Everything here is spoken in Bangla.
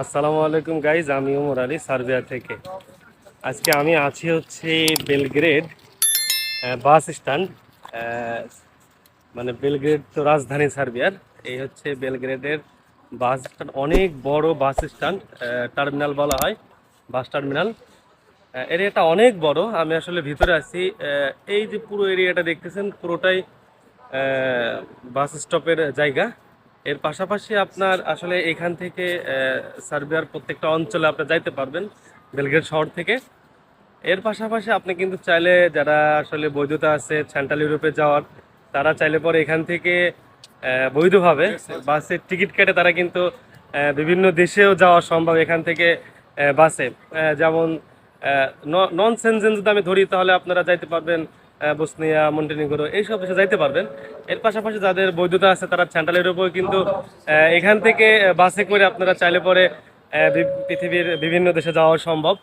আসসালামু আলাইকুম গাইজ আমি ওমর আলী, সার্বিয়া থেকে। আজকে আমি আছি হচ্ছে বেলগ্রেড বাস স্ট্যান্ড মানে বেলগ্রেড তো রাজধানী সার্বিয়ার। এই হচ্ছে বেলগ্রেডের বাস স্ট্যান্ড, অনেক বড় বাস স্ট্যান্ড টার্মিনাল বলা হয়, বাস টার্মিনাল। এরিয়াটা অনেক বড়, আমি আসলে ভিতরে আছি এই যে পুরো এরিয়াটা দেখতেছেন, পুরোটাই বাস স্টপের জায়গা। এর পাশাপাশি আপনার আসলে এখান থেকে সার্বিয়ার প্রত্যেকটা অঞ্চলে আপনি যাইতে পারবেন, বেলগ্রেড শহর থেকে। এর পাশাপাশি আপনি কিন্তু চাইলে যারা আসলে বৈধতা আছে সেন্ট্রাল ইউরোপে যাওয়ার, তারা চাইলে পরে এখান থেকে বৈধভাবে বাসের টিকিট কেটে তারা কিন্তু বিভিন্ন দেশেও যাওয়া সম্ভব এখান থেকে বাসে। যেমন নন সেনজেন যদি আমি ধরি, তাহলে আপনারা যাইতে পারবেন বসনিয়া, মন্টেনিগরো, এইসব দেশে যাইতে পারবেন। এর পাশাপাশি যাদের বৈধতা আছে, তারা সেন্ট্রাল ইউরোপেও কিন্তু এখান থেকে বাসে করে আপনারা চাইলে পরে পৃথিবীর বিভিন্ন দেশে যাওয়া সম্ভব।